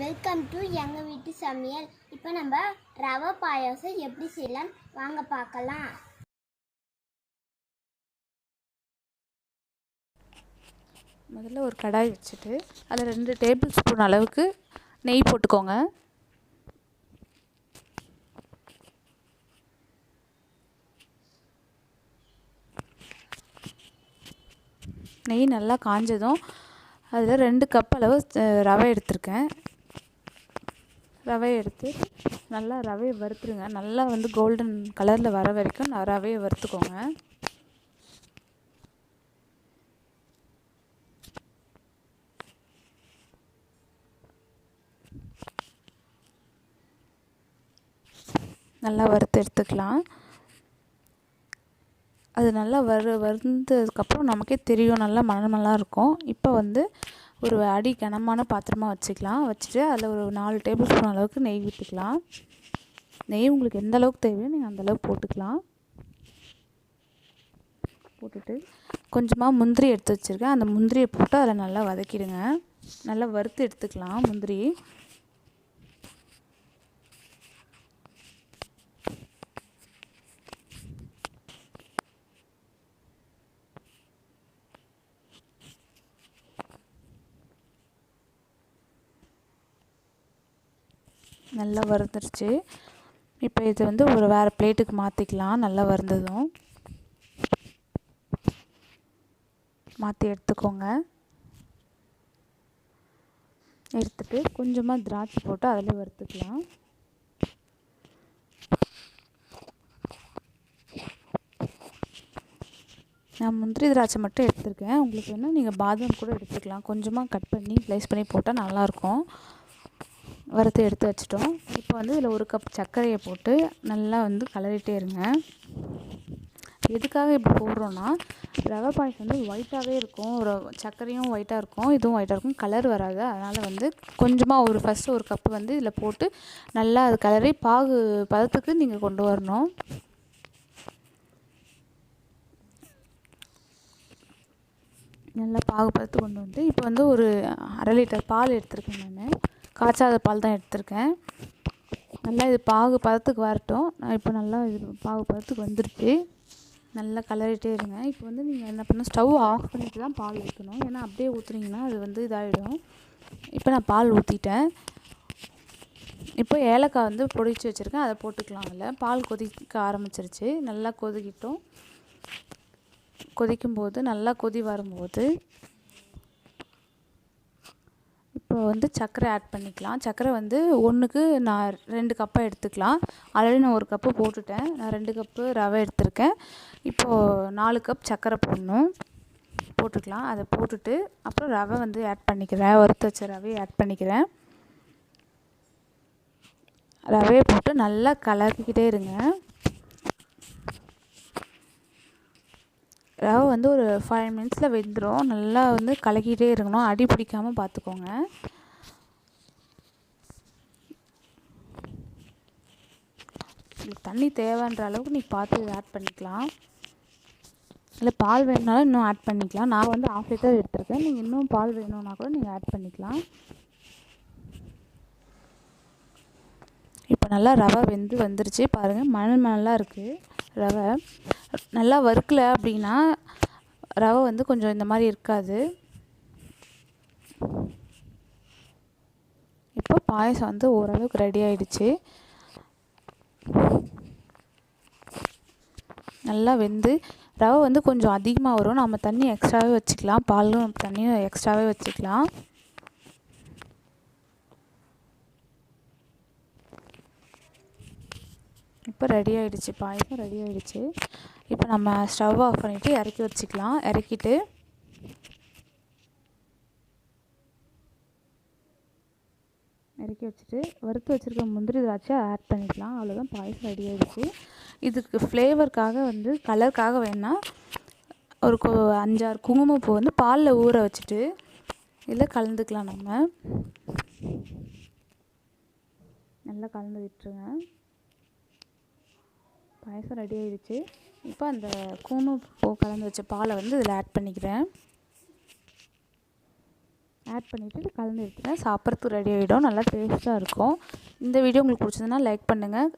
Welcome to எங்கள் வீட்டு சமையல். இப்போ நம்ம ரவை பாயாசம் எப்படி செய்யலாம்? வாங்க பார்க்கலாம். முதல்ல ஒரு கடாய் வச்சுட்டு அதில் ரெண்டு டேபிள் ஸ்பூன் அளவுக்கு நெய் போட்டுக்கோங்க. நெய் நல்லா காஞ்சதும் அதில் ரெண்டு கப் அளவு ரவை எடுத்திருக்கேன். ரவையை எடுத்து நல்லா ரவையை வறுத்துருங்க. நல்லா வந்து கோல்டன் கலரில் வர வரைக்கும் நான் ரவையை வறுத்துக்கோங்க. நல்லா வறுத்து எடுத்துக்கலாம். அது நல்லா வறு வறுந்ததுக்கப்புறம் நமக்கே தெரியும். நல்லா மணமெல்லாம் இருக்கும். இப்போ வந்து ஒரு அடி கனமான பாத்திரமாக வச்சுக்கலாம். வச்சுட்டு அதில் ஒரு நாலு டேபிள் ஸ்பூன் அளவுக்கு நெய் விட்டுக்கலாம். நெய் உங்களுக்கு எந்த அளவுக்கு தேவையோ நீங்கள் அந்த அளவுக்கு போட்டுக்கலாம். போட்டுட்டு கொஞ்சமாக முந்திரி எடுத்து வச்சுருக்கேன். அந்த முந்திரியை போட்டு அதில் நல்லா வதக்கிடுங்க. நல்லா வறுத்து எடுத்துக்கலாம் முந்திரி. நல்லா வறுந்துருச்சு இப்போ இது வந்து ஒரு வேறு பிளேட்டுக்கு மாற்றிக்கலாம் நல்லா வறுந்ததும். மாற்றி எடுத்துக்கோங்க. எடுத்துட்டு கொஞ்சமாக திராட்சை போட்டு அதில் வறுத்துக்கலாம். நான் முந்திரி திராட்சை மட்டும் எடுத்துருக்கேன். உங்களுக்கு வேணால் நீங்கள் பாதாம் கூட எடுத்துக்கலாம். கொஞ்சமாக கட் பண்ணி ஸ்லைஸ் பண்ணி போட்டால் நல்லாயிருக்கும் வறுத்து எடுத்து வச்சிட்டோம். இப்போ வந்து இதில் ஒரு கப் சர்க்கரையை போட்டு நல்லா வந்து கலரிட்டே இருங்க. எதுக்காக இப்படி போடுறோன்னா ரவை பாயசம் வந்து ஒயிட்டாகவே இருக்கும். ஒரு சர்க்கரையும் ஒயிட்டாக இருக்கும். இதுவும் ஒயிட்டாக இருக்கும். கலர் வராது. அதனால் வந்து கொஞ்சமாக ஒரு ஃபஸ்ட்டு ஒரு கப்பு வந்து இதில் போட்டு நல்லா அது கலரி பாகு பதத்துக்கு நீங்கள் கொண்டு வரணும். நல்லா பாகு பதத்து கொண்டு வந்து இப்போ வந்து ஒரு அரை லிட்டர் பால் எடுத்துருக்கேன் நான். காய்ச்சாத பால் தான் எடுத்திருக்கேன். நல்லா இது பாகு பதத்துக்கு வரட்டும். நான் இப்போ நல்லா இது பாகு பதத்துக்கு வந்துருச்சு நல்லா கலரிட்டே இருங்க. இப்போ வந்து நீங்கள் என்ன பண்ணணும்? ஸ்டவ் ஆஃப் பண்ணிட்டு தான் பால் ஊற்றணும் ஏன்னா அப்படியே ஊற்றுனீங்கன்னா அது வந்து இதாகிடும் இப்போ நான் பால் ஊற்றிட்டேன் இப்போ ஏலக்காய் வந்து பொடிச்சு வச்சுருக்கேன். அதை போட்டுக்கலாம் அதில். பால் கொதிக்க ஆரம்பிச்சிருச்சு. நல்லா கொதிக்கிட்டோம். கொதிக்கும்போது நல்லா கொதி வரும்போது இப்போ வந்து சர்க்கரை ஆட் பண்ணிக்கலாம். சர்க்கரை வந்து ஒன்றுக்கு நான் ரெண்டு கப்பாக எடுத்துக்கலாம். ஆல்ரெடி நான் ஒரு கப்பு போட்டுட்டேன். நான் ரெண்டு கப்பு ரவை எடுத்திருக்கேன். இப்போது நாலு கப் சர்க்கரை போடணும். போட்டுக்கலாம். அதை போட்டுட்டு அப்புறம் ரவை வந்து ஆட் பண்ணிக்கிறேன். வறுத்து வச்ச ரவையை ஆட் பண்ணிக்கிறேன். ரவையை போட்டு நல்லா கலக்கிக்கிட்டே இருங்க. ரவை வந்து ஒரு ஃபைவ் மினிட்ஸில் வெந்துடும் நல்லா வந்து கலக்கிட்டே இருக்கணும். அடி பிடிக்காமல் பார்த்துக்கோங்க. உங்களுக்கு தண்ணி தேவைன்ற அளவுக்கு நீ பார்த்து ஆட் பண்ணிக்கலாம். இல்லை பால் வேணுனாலும் இன்னும் ஆட் பண்ணிக்கலாம். நான் வந்து ஆஃப் லிட்டர் எடுத்துருக்கேன். நீங்கள் இன்னும் பால் வேணும்னா கூட நீங்கள் ஆட் பண்ணிக்கலாம். இப்போ நல்லா ரவை வெந்து வந்துருச்சு. பாருங்கள் மணல் மணலாக இருக்குது ரவை. நல்லா வறுக்கல அப்படின்னா ரவை வந்து கொஞ்சம் இந்த மாதிரி இருக்காது. இப்போ பாயசம் வந்து ஓரளவுக்கு ரெடி ஆயிடுச்சு. நல்லா வெந்து ரவை வந்து கொஞ்சம் அதிகமாக வரும். நம்ம தண்ணி எக்ஸ்ட்ராவே வச்சுக்கலாம். பாலும் தண்ணியும் எக்ஸ்ட்ராவே வச்சுக்கலாம். இப்போ ரெடி ஆகிடுச்சு பாயசம் ரெடி ஆகிடுச்சு இப்போ நம்ம ஸ்டவ் ஆஃப் பண்ணிவிட்டு இறக்கி வச்சுக்கலாம். இறக்கிட்டு இறக்கி வச்சுட்டு வறுத்து வச்சுருக்க முந்திரி திராட்சை ஆட் பண்ணிக்கலாம். அவ்வளோதான் பாயசம் ரெடி ஆகிடுச்சு இதுக்கு ஃப்ளேவருக்காக வந்து கலருக்காக வேணால் ஒரு கொ அஞ்சாறு குங்குமப்பூ வந்து பாலில் ஊற வச்சுட்டு இதில் கலந்துக்கலாம் நம்ம. நல்லா கலந்து விட்டுருங்க. பாயசம் ரெடி ஆகிடுச்சு இப்போ அந்த குங்குமப்பூ கலந்து வச்ச பாலை வந்து இதில் ஆட் பண்ணிக்கிறேன். ஆட் பண்ணிவிட்டு கலந்து எடுத்துட்டேன் சாப்பிட்றதுக்கு ரெடி ஆகிடும் நல்லா டேஸ்ட்டாக இருக்கும். இந்த வீடியோ உங்களுக்கு பிடிச்சதுன்னா லைக் பண்ணுங்கள்